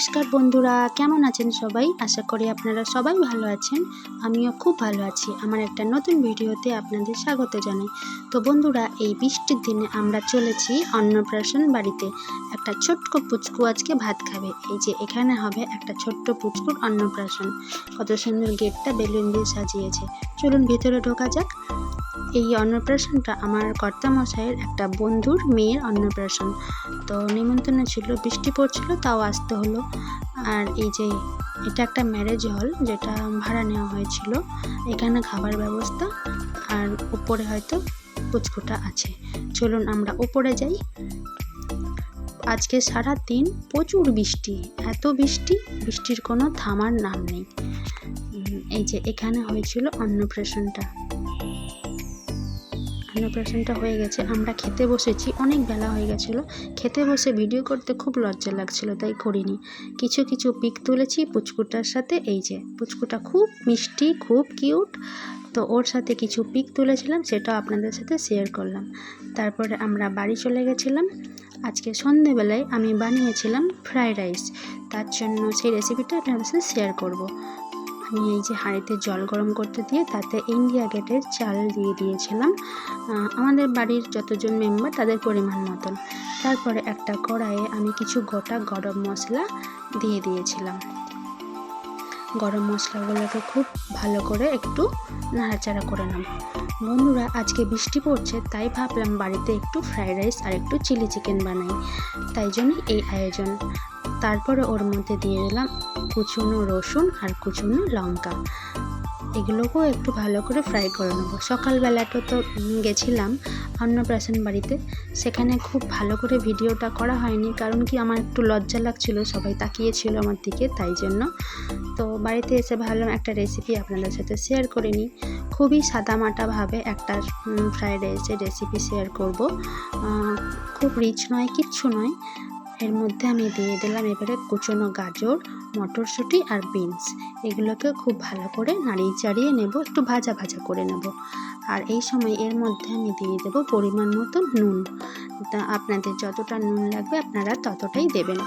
নমস্কার বন্ধুরা, কেমন আছেন সবাই? আশা করি আপনারা সবাই ভালো আছেন। আমিও খুব ভালো আছি। আমার একটা নতুন ভিডিওতে আপনাদের স্বাগত জানাই। তো বন্ধুরা, এই বৃষ্টির দিনে আমরা চলেছি অন্নপ্রাশন বাড়িতে। একটা ছোট্ট পুচকু আজকে ভাত খাবে। এই যে এখানে হবে একটা ছোট্ট পুচকুর অন্নপ্রাশন। কত সুন্দর গেটটা বেলুন দিয়ে সাজিয়েছে। চলুন ভিতরে ঢোকা যাক। এই অন্নপ্রাশনটা আমার কর্তামশাইয়ের একটা বন্ধুর মেয়ের অন্নপ্রাশন। তো নিমন্ত্রণ ছিল, বৃষ্টি পড়ছিল, তাও আসতে হলো। আর এই যে, এটা একটা ম্যারেজ হল, যেটা ভাড়া নেওয়া হয়েছিল। এখানে খাবার ব্যবস্থা, আর উপরে হয়তো পুচকুটা আছে। চলুন আমরা উপরে যাই। আজকে সারা দিন প্রচুর বৃষ্টি, এত বৃষ্টি, বৃষ্টির কোনো থামার নাম নেই। এই যে, এখানে হয়েছিল অন্নপ্রাশনটা। অন্নপ্রাশনটা হয়ে গেছে। আমরা খেতে বসেছি, অনেক বেলা হয়ে গেছিল। খেতে বসে ভিডিও করতে খুব লজ্জা লাগছিল, তাই করিনি। কিছু কিছু পিক তুলেছি পুচকুটার সাথে, এই যে পুচকুটা খুব মিষ্টি, খুব কিউট তো ওর সাথে কিছু পিক তুলেছিলাম, সেটাও আপনাদের সাথে শেয়ার করলাম। তারপরে আমরা বাড়ি চলে গেছিলাম। আজকে সন্ধেবেলায় আমি বানিয়েছিলাম ফ্রায়েড রাইস তার জন্য সেই রেসিপিটা আপনাদের সাথে শেয়ার করব। আমি এই যে হাঁড়িতে জল গরম করতে দিয়ে তাতে ইন্ডিয়া গেটের চাল দিয়ে দিয়েছিলাম। আমাদের বাড়ির যতজন মেম্বার তাদের পরিমাণ মতন। তারপরে একটা কড়াইয়ে আমি কিছু গোটা গরম মশলা দিয়ে দিয়েছিলাম। গরম মশলাগুলোকে খুব ভালো করে একটু নাড়াচাড়া করে নেব। বন্ধুরা, আজকে বৃষ্টি পড়ছে, তাই ভাবলাম বাড়িতে একটু ফ্রাইড রাইস আর একটু চিলি চিকেন বানাই। তাই জন্য এই আয়োজন। তারপরে ওর মধ্যে দিয়ে দিলাম কুচুনো রসুন আর কুচুনো লঙ্কা। এগুলোকেও একটু ভালো করে ফ্রাই করে নেব। সকালবেলাটা তো গেছিলাম অন্নপ্রাশন বাড়িতে। সেখানে খুব ভালো করে ভিডিওটা করা হয়নি, কারণ কি আমার একটু লজ্জা লাগছিল, সবাই তাকিয়েছিল আমার দিকে, তাই জন্য। তো বাড়িতে এসে ভাবলাম একটা রেসিপি আপনাদের সাথে শেয়ার করে নিই। খুবই সাদামাটাভাবে একটা ফ্রাইড রাইসের রেসিপি শেয়ার করব। খুব রিচ নয়, কিচ্ছু নয়। এর মধ্যে আমি দিয়ে দিলাম এবারে কুচনো গাজর, মটরশুঁটি আর বিনস। এগুলোকে খুব ভালো করে নাড়িয়ে চাড়িয়ে নেব, একটু ভাজা ভাজা করে নেব। আর এই সময় এর মধ্যে আমি দিয়ে দেব পরিমাণ মতো নুন। তা আপনাদের যতটা নুন লাগবে আপনারা ততটাই দেবেন।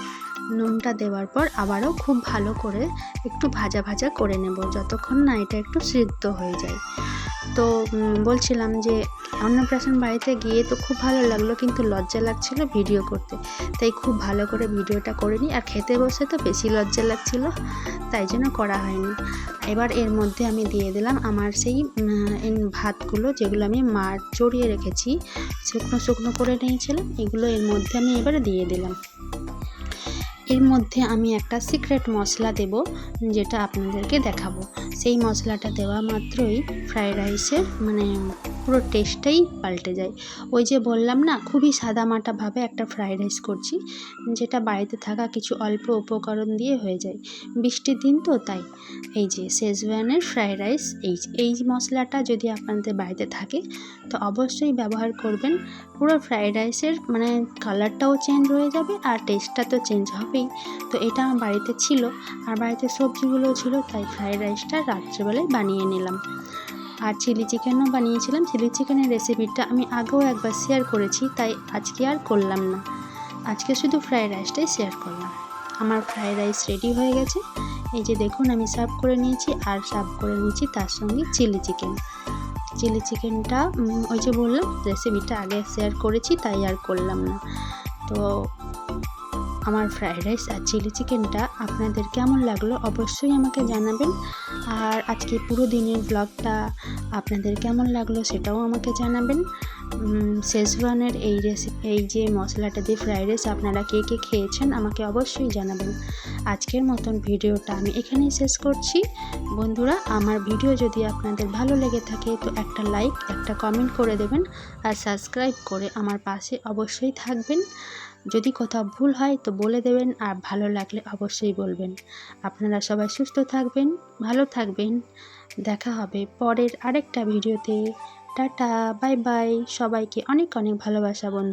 নুনটা দেওয়ার পর আবারও খুব ভালো করে একটু ভাজা ভাজা করে নেব, যতক্ষণ না এটা একটু সিদ্ধ হয়ে যায়। তো বলছিলাম যে অন্নপ্রাশন বাড়িতে গিয়ে তো খুব ভালো লাগল, কিন্তু লজ্জা লাগছিল ভিডিও করতে। তাই খুব ভালো করে ভিডিওটা করে নিই আর খেতে বসে তো বেশি লজ্জা লাগছিল, তাই জন্য করা হয়নি। এবার এর মধ্যে আমি দিয়ে দিলাম আমার সেই ভাতগুলো, যেগুলো আমি মার চড়িয়ে রেখেছি, শুকনো শুকনো করে নিয়েছিলাম, এগুলো এর মধ্যে আমি এবারে দিয়ে দিলাম। এর মধ্যে আমি একটা সিক্রেট মশলা দেব, যেটা আপনাদেরকে দেখাবো। সেই মশলাটা দেওয়া মাত্রই ফ্রায়েড রাইসের মানে পুরো টেস্টটাই পাল্টে যায়। ওই যে বললাম না, খুবই সাদামাটাভাবে একটা ফ্রায়েড রাইস করছি, যেটা বাড়িতে থাকা কিছু অল্প উপকরণ দিয়ে হয়ে যায়। বৃষ্টির দিন তো তাই। এই যে শেজওয়ানের ফ্রায়েড রাইস এই এই মশলাটা যদি আপনাদের বাড়িতে থাকে, তো অবশ্যই ব্যবহার করবেন। পুরো ফ্রায়েড রাইসের মানে কালারটাও চেঞ্জ হয়ে যাবে আর টেস্টটা তো চেঞ্জ হবেই তো এটা আমার বাড়িতে ছিল। আর বাড়িতে সবজিগুলোও ছিল, তাই ফ্রায়েড রাইসটা রাত্রেবেলায় বানিয়ে নিলাম। আর চিলি চিকেনও বানিয়েছিলাম। চিলি চিকেনের রেসিপিটা আমি আগেও একবার শেয়ার করেছি, তাই আজকে আর করলাম না। আজকে শুধু ফ্রায়েড রাইসটাই শেয়ার করলাম। আমার ফ্রায়েড রাইস রেডি হয়ে গেছে। এই যে দেখুন, আমি সার্ভ করে নিয়েছি, আর সার্ভ করে নিয়েছি তার সঙ্গে চিলি চিকেন চিলি চিকেনটা ওই যে বললাম রেসিপিটা আগে শেয়ার করেছি, তাই আর করলাম না। তো আমার ফ্রায়েড রাইস আর চিলি চিকেনটা আপনাদের কেমন লাগল অবশ্যই আমাকে জানাবেন। আর আজকে পুরো দিনের ব্লগটা আপনাদের কেমন লাগল সেটাও আমাকে জানাবেন। শেজওয়ানের এই রেসিপি এই যে মশলাটা দিয়ে ফ্রায়েড রাইস আপনারা কে কে খেয়েছেন আমাকে অবশ্যই জানাবেন। আজকের মতন ভিডিওটা আমি এখানেই শেষ করছি। বন্ধুরা, আমার ভিডিও যদি আপনাদের ভালো লেগে থাকে, তো একটা লাইক একটা কমেন্ট করে দেবেন আর সাবস্ক্রাইব করে আমার পাশে অবশ্যই থাকবেন। যদি কোথাও ভুল হয়, তো বলে দেবেন আর ভালো লাগলে অবশ্যই বলবেন। আপনারা সবাই সুস্থ থাকবেন, ভালো থাকবেন। দেখা হবে পরের আরেকটা ভিডিওতে। টাটা বাই বাই সবাইকে অনেক অনেক ভালোবাসা বন্ধু।